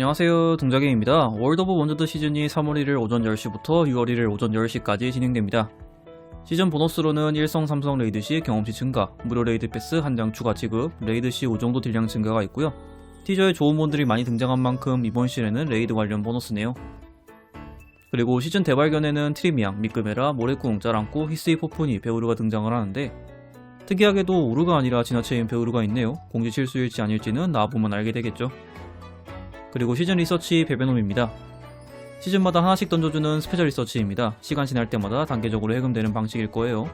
안녕하세요 동자게임입니다. 월드 오브 원저드 시즌이 3월 1일 오전 10시부터 6월 1일 오전 10시까지 진행됩니다. 시즌 보너스로는 1성 3성 레이드 시 경험치 증가, 무료 레이드 패스 한 장 추가 지급, 레이드 시 5정도 딜량 증가가 있고요. 티저에 좋은 본들이 많이 등장한 만큼 이번 시즌에는 레이드 관련 보너스네요. 그리고 시즌 대발견에는 트리미앙, 미끄메라, 모래꿍, 짜랑꼬, 히스이 포푼이 베우르가 등장을 하는데 특이하게도 오르가 아니라 지나치인 베우르가 있네요. 공지 실수일지 아닐지는 나와보면 알게 되겠죠. 그리고 시즌 리서치 베베놈입니다. 시즌마다 하나씩 던져주는 스페셜 리서치입니다. 시간 지날 때마다 단계적으로 해금되는 방식일 거예요.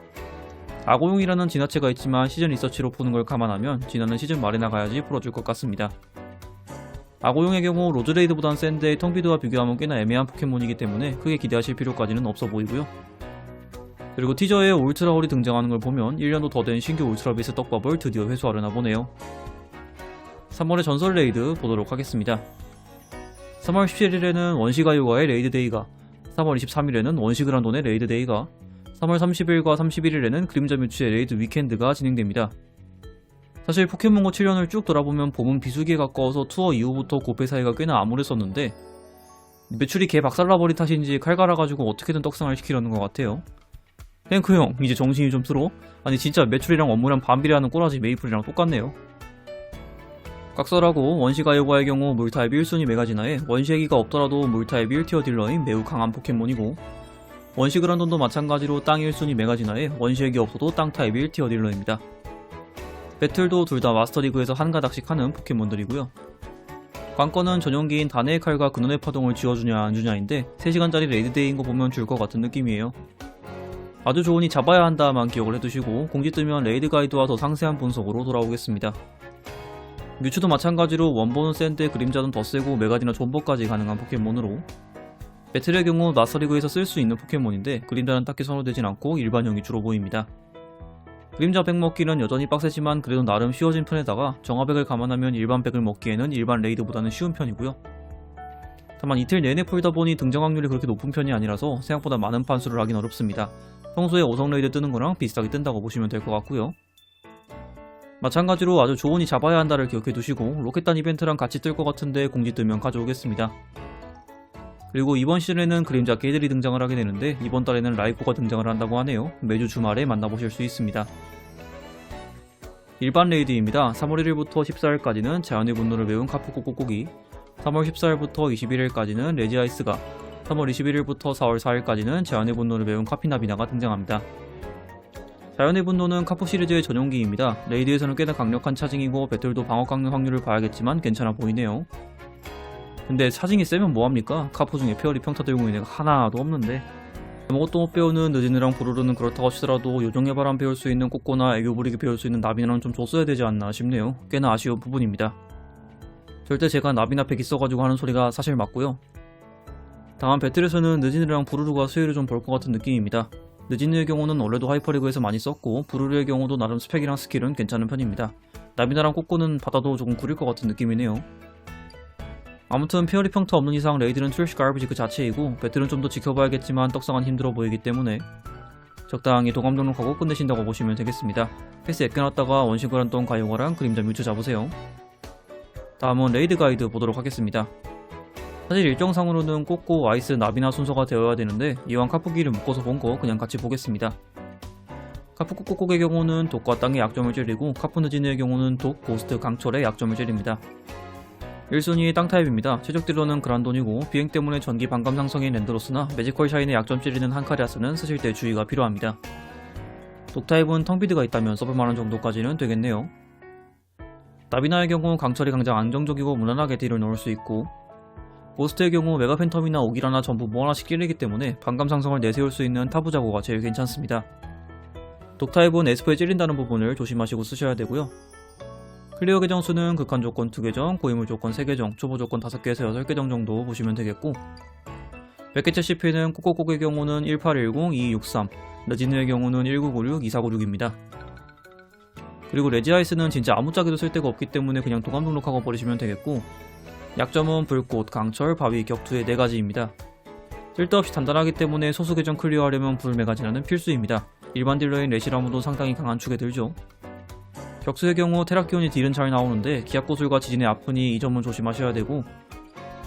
아고용이라는 진화체가 있지만 시즌 리서치로 푸는 걸 감안하면 진화는 시즌 말에 나가야지 풀어줄 것 같습니다. 아고용의 경우 로즈레이드보단 센데 텅비드와 비교하면 꽤나 애매한 포켓몬이기 때문에 크게 기대하실 필요까지는 없어 보이고요. 그리고 티저에 울트라 홀이 등장하는 걸 보면 1년도 더 된 신규 울트라 비스 떡밥을 드디어 회수하려나 보네요. 3월의 전설 레이드 보도록 하겠습니다. 3월 17일에는 원시가요가의 레이드 데이가, 3월 23일에는 원시그란돈의 레이드 데이가, 3월 30일과 31일에는 그림자 뮤츠의 레이드 위켄드가 진행됩니다. 사실 포켓몬고 7년을 쭉 돌아보면 봄은 비수기에 가까워서 투어 이후부터 고패 사이가 꽤나 암울했었는데 매출이 개 박살나버린 탓인지 칼 갈아가지고 어떻게든 떡상을 시키려는 것 같아요. 탱크 형 이제 정신이 좀 들어? 아니 진짜 매출이랑 업무량 반비례하는 꼬라지 메이플이랑 똑같네요. 각설하고 원시가요과의 경우 물타입 1순위 메가지나에 원시애기가 없더라도 물타입 1티어 딜러인 매우 강한 포켓몬이고 원시그란돈도 마찬가지로 땅 1순위 메가지나에 원시애기 없어도 땅 타입 1티어 딜러입니다. 배틀도 둘 다 마스터리그에서 한 가닥씩 하는 포켓몬들이고요. 관건은 전용기인 다네의 칼과 근원의 파동을 지어주냐 안 주냐인데 3시간짜리 레이드데이인 거 보면 줄 것 같은 느낌이에요. 아주 좋으니 잡아야 한다만 기억을 해두시고 공지 뜨면 레이드 가이드와 더 상세한 분석으로 돌아오겠습니다. 뮤츠도 마찬가지로 원본은 센데 그림자는 더 세고 메가디나 존버까지 가능한 포켓몬으로 배틀의 경우 마스터리그에서 쓸 수 있는 포켓몬인데 그림자는 딱히 선호되진 않고 일반형이 주로 보입니다. 그림자 백 먹기는 여전히 빡세지만 그래도 나름 쉬워진 편에다가 정화백을 감안하면 일반 백을 먹기에는 일반 레이드보다는 쉬운 편이고요. 다만 이틀 내내 풀다 보니 등장 확률이 그렇게 높은 편이 아니라서 생각보다 많은 판수를 하긴 어렵습니다. 평소에 5성 레이드 뜨는 거랑 비슷하게 뜬다고 보시면 될 것 같고요. 마찬가지로 아주 좋으니 잡아야 한다를 기억해 두시고 로켓단 이벤트랑 같이 뜰 것 같은데 공지 뜨면 가져오겠습니다. 그리고 이번 시즌에는 그림자 개들이 등장을 하게 되는데 이번 달에는 라이코가 등장을 한다고 하네요. 매주 주말에 만나보실 수 있습니다. 일반 레이드입니다. 3월 1일부터 14일까지는 자연의 분노를 메운 카푸코 꼬꼬기 3월 14일부터 21일까지는 레지아이스가 3월 21일부터 4월 4일까지는 자연의 분노를 메운 카피나비나가 등장합니다. 자연의 분노는 카푸 시리즈의 전용기입니다. 레이드에서는 꽤나 강력한 차징이고 배틀도 방어 깎는 확률을 봐야겠지만 괜찮아 보이네요. 근데 차징이 세면 뭐합니까? 카푸 중에 페어리 평타 들고 있는 애가 하나도 없는데 아무것도 못 배우는 느지느랑 부르르는 그렇다고 치더라도 요정의 바람 배울 수 있는 꼬꼬나 애교 부리기 배울 수 있는 나비나는 좀 줬어야 되지 않나 싶네요. 꽤나 아쉬운 부분입니다. 절대 제가 나비나 팩 있어가지고 하는 소리가 사실 맞고요. 다만 배틀에서는 느지느랑 부르르가 수혜를 좀 볼 것 같은 느낌입니다. 느지느의 경우는 원래도 하이퍼리그에서 많이 썼고 부르르의 경우도 나름 스펙이랑 스킬은 괜찮은 편입니다. 나비나랑 꼬꼬는 받아도 조금 구릴 것 같은 느낌이네요. 아무튼 페어리 평타 없는 이상 레이드는 트래쉬 갈비지 그 자체이고 배틀은 좀 더 지켜봐야겠지만 떡상은 힘들어 보이기 때문에 적당히 도감 등록하고 끝내신다고 보시면 되겠습니다. 패스 애껴놨다가 원시그란돈 가요가랑 그림자 뮤츠 잡으세요. 다음은 레이드 가이드 보도록 하겠습니다. 사실 일정상으로는 꼬꼬, 아이스, 나비나 순서가 되어야 되는데 이왕 카푸기를 묶어서 본 거 그냥 같이 보겠습니다. 카푸 꼬꼬의 경우는 독과 땅의 약점을 찌르고 카푸 느지느의 경우는 독, 고스트, 강철의 약점을 찌릅니다. 1순위 땅 타입입니다. 최적 딜러는 그란돈이고 비행 때문에 전기 반감 상성인 랜드로스나 매지컬 샤인의 약점 찌르는 한카리아스는 쓰실 때 주의가 필요합니다. 독 타입은 텅비드가 있다면 써볼만한 정도까지는 되겠네요. 나비나의 경우 강철이 가장 안정적이고 무난하게 딜을 넣을 수 있고 고스트의 경우 메가 팬텀이나 오기라나 전부 뭐 하나씩 찌르기 때문에 반감 상성을 내세울 수 있는 타부 자고가 제일 괜찮습니다. 독 타입은 에스프에 찔린다는 부분을 조심하시고 쓰셔야 되고요. 클리어 계정 수는 극한 조건 2계정, 고인물 조건 3계정, 초보 조건 5개에서 6계정 정도 보시면 되겠고 100개째 CP는 꼬꼬꼬의 경우는 1810, 2263, 레지느의 경우는 1996, 2496입니다. 그리고 레지아이스는 진짜 아무짝에도 쓸데가 없기 때문에 그냥 도감 등록하고 버리시면 되겠고 약점은 불꽃, 강철, 바위, 격투의 4가지입니다. 쓸데없이 단단하기 때문에 소수 계정 클리어하려면 불메가지나는 필수입니다. 일반 딜러인 레시라무도 상당히 강한 축에 들죠. 격수의 경우 테라키온이 딜은 잘 나오는데 기압고술과 지진의 아프니 이 점은 조심하셔야 되고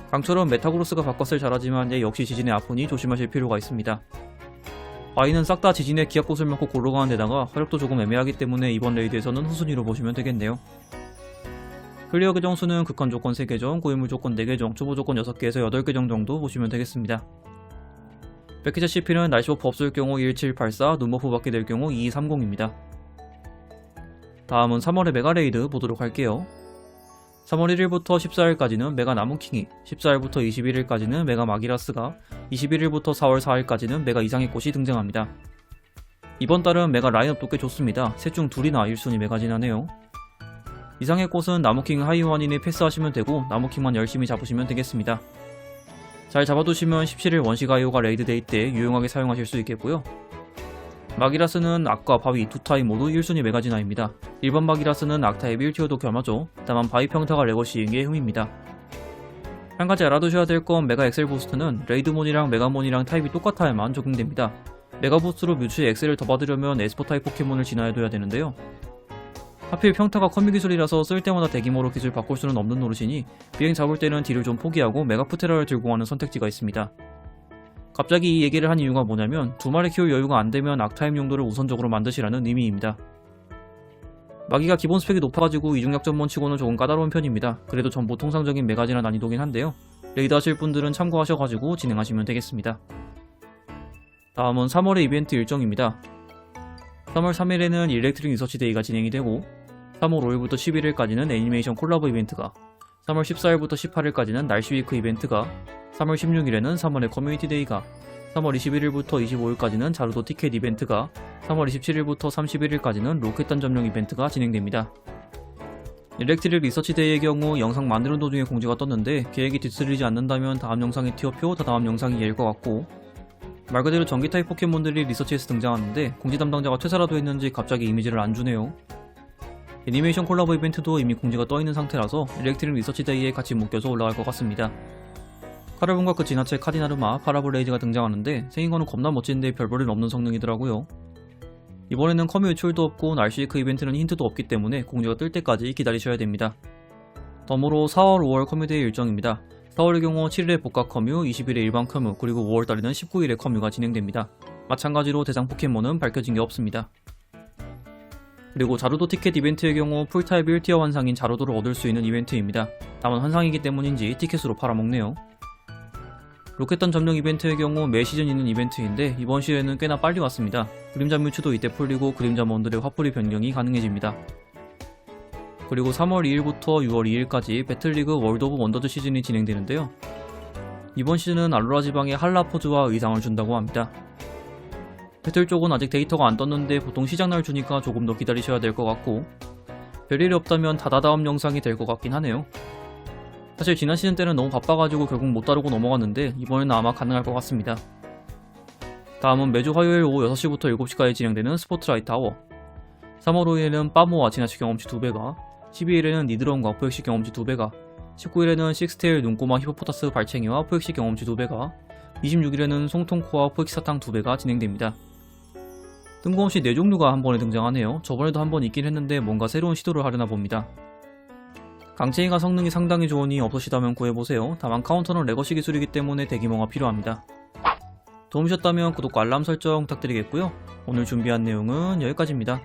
강처럼 메타그로스가 바꿨을 잘하지만 얘 역시 지진에 아프니 조심하실 필요가 있습니다. 바이는 싹 다 지진의 기압곳을 맞고 골로 가는 데다가 화력도 조금 애매하기 때문에 이번 레이드에서는 후순위로 보시면 되겠네요. 클리어 계정 수는 극한 조건 3계정, 고인물 조건 4계정, 초보 조건 6개에서 8계정 정도 보시면 되겠습니다. 패키지 CP는 날씨 버프 없을 경우 1784, 눈 버프 받게 될 경우 2230입니다. 다음은 3월의 메가 레이드 보도록 할게요. 3월 1일부터 14일까지는 메가 나무킹이, 14일부터 21일까지는 메가 마기라스가, 21일부터 4월 4일까지는 메가 이상의 꽃이 등장합니다. 이번 달은 메가 라인업도 꽤 좋습니다. 셋 중 둘이나 1순위 메가진하네요. 이상의 꽃은 나무킹 하이원인에 패스하시면 되고 나무킹만 열심히 잡으시면 되겠습니다. 잘 잡아두시면 17일 원시가이오가 레이드 데이 때 유용하게 사용하실 수 있겠고요. 마기라스는 악과 바위 두 타입 모두 1순위 메가지나입니다. 일반 마기라스는 악타입 1티어도 겸하죠. 다만 바위 평타가 레거시인 게 흠입니다. 한 가지 알아두셔야 될 건 메가 엑셀 부스트는 레이드몬이랑 메가몬이랑 타입이 똑같아야만 적용됩니다. 메가 부스트로 뮤츠의 엑셀을 더 받으려면 에스퍼 타입 포켓몬을 진화해둬야 되는데요. 하필 평타가 커뮤 기 술이라서 쓸 때마다 대기모로 기술 바꿀 수는 없는 노릇이니 비행 잡을 때는 딜을 좀 포기하고 메가 푸테라를 들고 가는 선택지가 있습니다. 갑자기 이 얘기를 한 이유가 뭐냐면 두 마리 키울 여유가 안 되면 악타임 용도를 우선적으로 만드시라는 의미입니다. 마기가 기본 스펙이 높아가지고 이중약점몬 치고는 조금 까다로운 편입니다. 그래도 전부 통상적인 메가지나 난이도긴 한데요. 레이드 하실 분들은 참고하셔가지고 진행하시면 되겠습니다. 다음은 3월의 이벤트 일정입니다. 3월 3일에는 일렉트릭 리서치 데이가 진행이 되고 3월 5일부터 11일까지는 애니메이션 콜라보 이벤트가 3월 14일부터 18일까지는 날씨 위크 이벤트가 3월 16일에는 3월의 커뮤니티 데이가 3월 21일부터 25일까지는 자루도 티켓 이벤트가 3월 27일부터 31일까지는 로켓단 점령 이벤트가 진행됩니다. 일렉트릭 리서치 데이의 경우 영상 만드는 도중에 공지가 떴는데 계획이 뒤틀리지 않는다면 다음 영상이 티어표 다다음 영상이 얘일 것 같고 말 그대로 전기 타입 포켓몬들이 리서치에서 등장하는데 공지 담당자가 퇴사라도 했는지 갑자기 이미지를 안 주네요. 애니메이션 콜라보 이벤트도 이미 공지가 떠 있는 상태라서 일렉트릭 리서치 데이에 같이 묶여서 올라갈 것 같습니다. 카르본과 그 진화체 카디나르마, 파라블레이즈가 등장하는데 생긴 거는 겁나 멋진데 별볼일 없는 성능이더라고요. 이번에는 커뮤 유출도 없고 날씨 그 이벤트는 힌트도 없기 때문에 공지가 뜰 때까지 기다리셔야 됩니다. 덤으로 4월, 5월 커뮤데이 일정입니다. 4월의 경우 7일에 복각 커뮤, 20일에 일반 커뮤, 그리고 5월달에는 19일에 커뮤가 진행됩니다. 마찬가지로 대상 포켓몬은 밝혀진 게 없습니다. 그리고 자루도 티켓 이벤트의 경우 풀타입 1티어 환상인 자루도를 얻을 수 있는 이벤트입니다. 다만 환상이기 때문인지 티켓으로 팔아먹네요. 로켓단 점령 이벤트의 경우 매 시즌 있는 이벤트인데 이번 시에는 꽤나 빨리 왔습니다. 그림자 뮤츠도 이때 풀리고 그림자 몬들의 화풀이 변경이 가능해집니다. 그리고 3월 2일부터 6월 2일까지 배틀리그 월드 오브 원더즈 시즌이 진행되는데요. 이번 시즌은 알로라 지방에 할라 포즈와 의상을 준다고 합니다. 배틀 쪽은 아직 데이터가 안 떴는데 보통 시장날 주니까 조금 더 기다리셔야 될 것 같고 별일이 없다면 다다다음 영상이 될 것 같긴 하네요. 사실 지난 시즌 때는 너무 바빠가지고 결국 못 다루고 넘어갔는데 이번에는 아마 가능할 것 같습니다. 다음은 매주 화요일 오후 6시부터 7시까지 진행되는 스포트라이트 아워 3월 5일에는 빠모와 지나치 경험치 2배가 12일에는 니드론과 포획시 경험치 2배가 19일에는 식스테일 눈꼬마 히포포타스 발챙이와 포획시 경험치 2배가 26일에는 송통코와 포획시 사탕 2배가 진행됩니다. 뜬금없이 4종류가 한 번에 등장하네요. 저번에도 한 번 있긴 했는데 뭔가 새로운 시도를 하려나 봅니다. 강체이가 성능이 상당히 좋으니 없으시다면 구해보세요. 다만 카운터는 레거시 기술이기 때문에 대기모가 필요합니다. 도움이셨다면 구독과 알람 설정 부탁드리겠고요. 오늘 준비한 내용은 여기까지입니다.